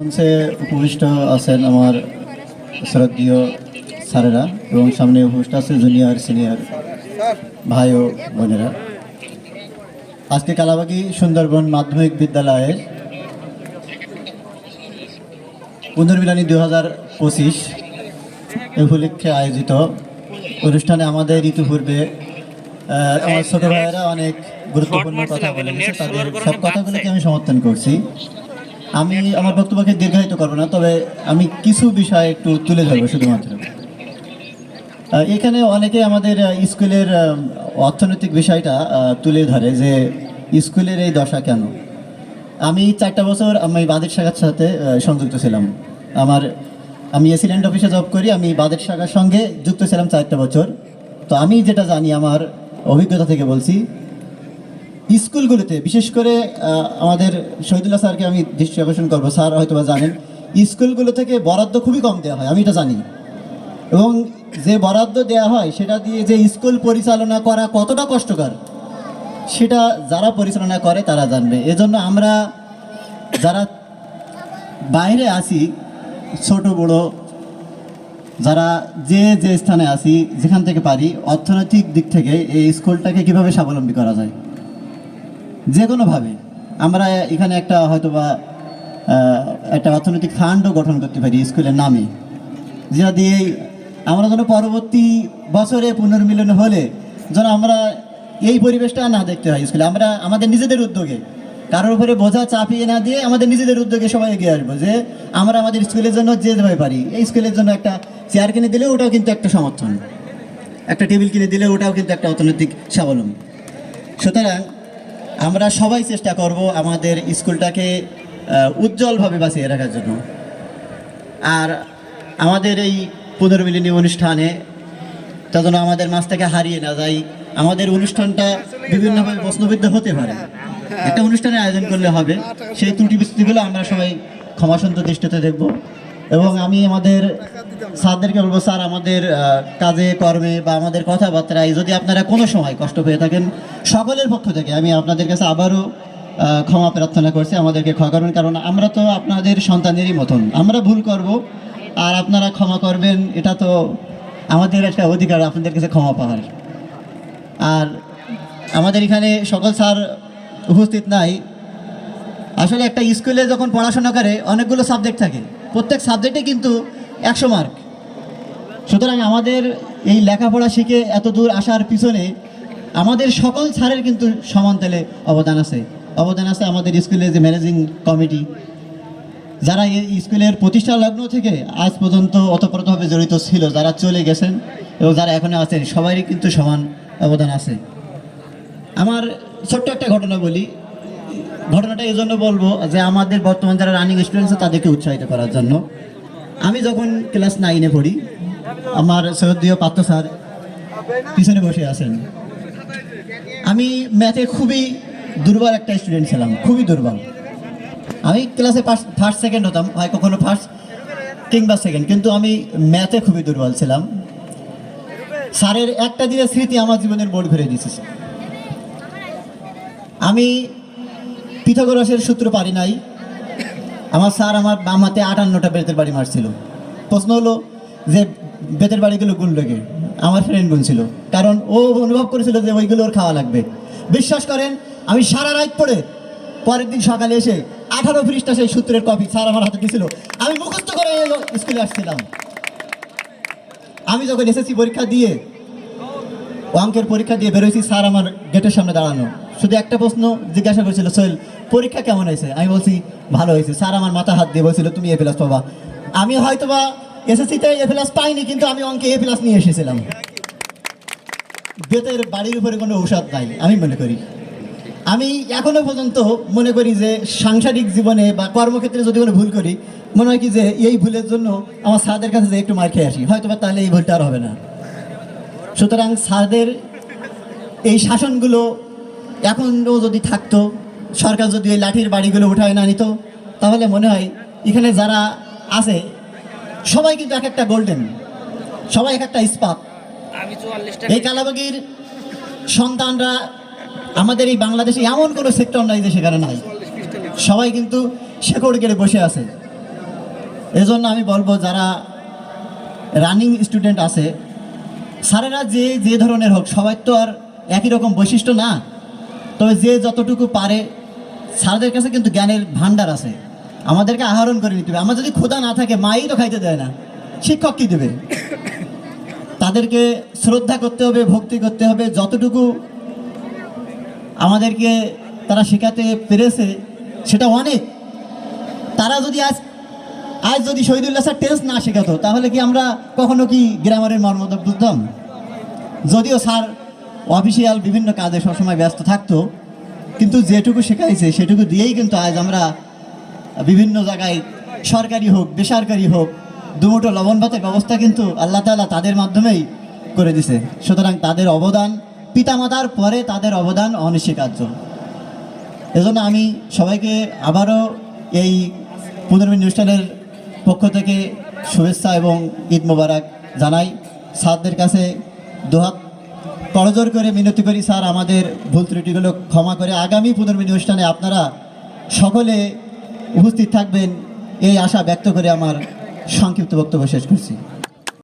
মঞ্চে উপবিষ্ট আছেন আমার শ্রদ্ধীয় স্যারেরা এবং সামনে উপবিষ্ট আছে জুনিয়র সিনিয়র ভাই ও বোনেরা। আজকে কালাবাগি সুন্দরবন মাধ্যমিক বিদ্যালয়ের পুনর্মিলনী দু হাজার পঁচিশ উপলক্ষে আয়োজিত অনুষ্ঠানে আমাদের ইতিপূর্বে আমার ছোট ভাইয়েরা অনেক গুরুত্বপূর্ণ কথা বলে তাদের সব কথাগুলোকে আমি সমর্থন করছি। আমি আমার বক্তব্যকে দীর্ঘায়িত করব না, তবে আমি কিছু বিষয় একটু তুলে ধরবো শুধুমাত্র। এখানে অনেকে আমাদের স্কুলের অর্থনৈতিক বিষয়টা তুলে ধরে যে স্কুলের এই দশা কেন? আমি চারটা বছর আমি বাদের শাখার সাথে সংযুক্ত ছিলাম। আমার, আমি এসিডেন্ট অফিসে জব করি, আমি বাদের শাখার সঙ্গে যুক্ত ছিলাম চারটা বছর। তো আমি যেটা জানি, আমার অভিজ্ঞতা থেকে বলছি স্কুলগুলোতে, বিশেষ করে আমাদের শহীদুল্লাহ স্যারকে আমি দৃষ্টি আকর্ষণ করব, স্যার হয়তো জানেন, স্কুলগুলো থেকে বরাদ্দ খুবই কম দেওয়া হয়, আমি এটা জানি। এবং যে বরাদ্দ দেওয়া হয়, সেটা দিয়ে যে স্কুল পরিচালনা করা কতটা কষ্টকর, সেটা যারা পরিচালনা করে, তারা জানবে। এজন্য আমরা যারা বাইরে আসি ছোট, বড়, যারা যে যে স্থানে আসি যেখান থেকে পারি, অর্থনৈতিক দিক থেকে এই স্কুলটাকে কীভাবে স্বাবলম্বী করা যায়? যে কোনোভাবে আমরা এখানে একটা হয়তো বা একটা অর্থনৈতিক ফান্ডও গঠন করতে পারি স্কুলের নামে। যেটা দিয়ে আমরা যেন পরবর্তী বছরে পুনর্মিলন হলে যেন আমরা এই পরিবেশটা না দেখতে হয় স্কুলে। আমরা আমাদের নিজেদের উদ্যোগে, কারোর উপরে বোঝা চাপিয়ে না দিয়ে আমাদের নিজেদের উদ্যোগে সবাই এগিয়ে আসব যে আমরা আমাদের স্কুলের জন্য যে যেভাবে পারি। এই স্কুলের জন্য একটা চেয়ার কিনে দিলে ওটাও কিন্তু একটা সমর্থন। একটা টেবিল কিনে দিলে ওটাও কিন্তু একটা অর্থনৈতিক স্বাবলম্বী। সুতরাং আমরা সবাই চেষ্টা করব আমাদের স্কুলটাকে উজ্জ্বলভাবে বাঁচিয়ে রাখার জন্য। আর আমাদের এই পুনর্মিলনী অনুষ্ঠানে তা যেন আমাদের মাছ থেকে হারিয়ে না যায়। আমাদের অনুষ্ঠানটা বিভিন্নভাবে প্রশ্নবিদ্ধ হতে পারে। একটা অনুষ্ঠানের আয়োজন করলে হবে। সেই ত্রুটি বিস্তৃতিগুলো আমরা সবাই ক্ষমাসন্ত দৃষ্টিতে দেখব। এবং আমি আমাদের স্যারদেরকে বলব, স্যার, আমাদের কাজে, কর্মে বা আমাদের কথাবার্তায় যদি আপনারা কোনো সময় কষ্ট পেয়ে থাকেন, সকলের পক্ষ থেকে আমি আপনাদের কাছে আবারও ক্ষমা প্রার্থনা করছি, আমাদেরকে ক্ষমা করবেন, কারণ আমরা তো আপনাদের সন্তানেরই মতন। আমরা ভুল করব, আর আপনারা ক্ষমা করবেন, এটা তো আমাদের একটা অধিকার, আপনাদের কাছে ক্ষমা পাওয়ার। আর আমাদের এখানে সকল স্যার উপস্থিত নাই। আসলে একটা স্কুলে যখন পড়াশোনা করে, অনেকগুলো সাবজেক্ট থাকে। প্রত্যেক সাবজেক্টে কিন্তু একশো মার্ক সুতরাং আমাদের এই লেখাপড়া শিখে এত দূর আসার পিছনে আমাদের সকল স্যারের কিন্তু সমান তালে অবদান আছে। অবদান আছে আমাদের স্কুলের যে ম্যানেজিং কমিটি যারা এই স্কুলের প্রতিষ্ঠা লগ্ন থেকে আজ পর্যন্ত ওতপ্রোতভাবে জড়িত ছিল, যারা চলে গেছেন এবং যারা এখনও আছেন, সবারই কিন্তু সমান অবদান আছে। আমার ছোট্ট একটা ঘটনা বলি। ঘটনাটা এই জন্য বলব যে আমাদের বর্তমান যারা রানিং স্টুডেন্টস তাদেরকে উৎসাহিত করার জন্য। আমি যখন ক্লাস নাইনে পড়ি, আমার সৈয়দীয় পাত্র স্যার পিছনে বসে আছেন। আমি ম্যাথে খুবই দুর্বল একটা স্টুডেন্ট ছিলাম, খুবই দুর্বল। আমি ক্লাসে ফার্স্ট সেকেন্ড হতাম, হয় কখনো ফার্স্ট কিংবা সেকেন্ড কিন্তু আমি ম্যাথে খুবই দুর্বল ছিলাম। স্যারের একটা দিনের স্মৃতি আমার জীবনের বোর্ড ঘুরে দিয়েছে আমি পিথাগোরাসের সূত্র পারি নাই। আমার স্যার আমার বাম হাতে আটান্নটা বেতের বাড়ি মারছিল। প্রশ্ন হলো যে বেতের বাড়িগুলো গুণ লেগে? আমার ফ্রেন্ড গুনছিল। কারণ ও অনুভব করেছিল যে ওইগুলো ওর খাওয়া লাগবে। বিশ্বাস করেন, আমি সারা রাত পড়ে পরের দিন সকালে এসে আঠারো পৃষ্ঠা সেই সূত্রের কপি স্যার আমার হাতে দিয়েছিল আমি মুখস্থ করে স্কুলে আসছিলাম। আমি যখন এসএসসি পরীক্ষা দিয়ে অঙ্কের পরীক্ষা দিয়ে বেরোইছি স্যার আমার গেটের সামনে দাঁড়ানো। শুধু একটা প্রশ্ন জিজ্ঞাসা করেছিল, সোহেল পরীক্ষা কেমন হয়েছে? আমি বলছি, ভালো হয়েছে। স্যার আমার মাথা হাত দিয়ে বলছিল, তুমি এ প্লাস পাবা। আমি হয়তো বা এসএসসিতে এ প্লাস পাইনি, কিন্তু আমি অঙ্কে এ প্লাস নিয়ে এসেছিলাম। বেতের বাড়ির উপরে কোনো ঔষধ নাই, আমি মনে করি। আমি এখনও পর্যন্ত মনে করি যে সাংসারিক জীবনে বা কর্মক্ষেত্রে যদি কোনো ভুল করি, মনে হয় কি যে এই ভুলের জন্য আমার স্যারদের কাছে যে একটু মার খেয়ে আসি হয়তো বা তাহলে এই ভুলটা আর হবে না। সুতরাং স্যারদের এই শাসনগুলো এখনও যদি থাকতো সরকার যদি ওই লাঠির বাড়িগুলো উঠায় না নিত তাহলে মনে হয় এখানে যারা আছে সবাই কিন্তু এক একটা গোল্ডেন সবাই এক একটা ইস্পাত। এই কালাবাগির সন্তানরা আমাদের এই বাংলাদেশে এমন কোনো সেক্টর নাই যে সেখানে নাই। সবাই কিন্তু শেকড় কেড়ে বসে আছে। এজন্য আমি বলব যারা রানিং স্টুডেন্ট আছে স্যারেরা যে যে ধরনের হোক সবাই তো আর একই রকম বৈশিষ্ট্য না। তবে যে যতটুকু পারে স্যারদের কাছে কিন্তু জ্ঞানের ভান্ডার আছে। আমাদেরকে আহরণ করে নিতে হবে। আমার যদি ক্ষুধা না থাকে, মাই তো খাইতে দেয় না। শিক্ষক কি দেবে? তাদেরকে শ্রদ্ধা করতে হবে, ভক্তি করতে হবে। যতটুকু আমাদেরকে তারা শেখাতে পেরেছে, সেটা অনেক। তারা যদি আজ আজ যদি শহীদুল্লাহ স্যার টেন্স না শেখাতো, তাহলে কি আমরা কখনো কি গ্রামারের মর্মত বুঝতাম? যদিও স্যার অফিসিয়াল বিভিন্ন কাজে সবসময় ব্যস্ত থাকতো কিন্তু যেটুকু শেখাইছে, সেটুকু দিয়েই কিন্তু আজ আমরা বিভিন্ন জায়গায় সরকারি হোক, বেসরকারি হোক দুমুটো লবণ ভাতের ব্যবস্থা কিন্তু আল্লাহ তাআলা তাদের মাধ্যমেই করে দিছে। সুতরাং তাদের অবদান, পিতামাতার পরে তাদের অবদান অনস্বীকার্য। এজন্য আমি সবাইকে আবারও এই পুনর্মিন অনুষ্ঠানের পক্ষ থেকে শুভেচ্ছা এবং ঈদ মোবারক জানাই। স্যারদের কাছে দোহাত করজোর করে মিনতি করি, স্যার, আমাদের ভুল ত্রুটিগুলো ক্ষমা করে আগামী পুনর্মিন অনুষ্ঠানে আপনারা সকলে উপস্থিত থাকবেন, এই আশা ব্যক্ত করে আমার সংক্ষিপ্ত বক্তব্য শেষ করছি।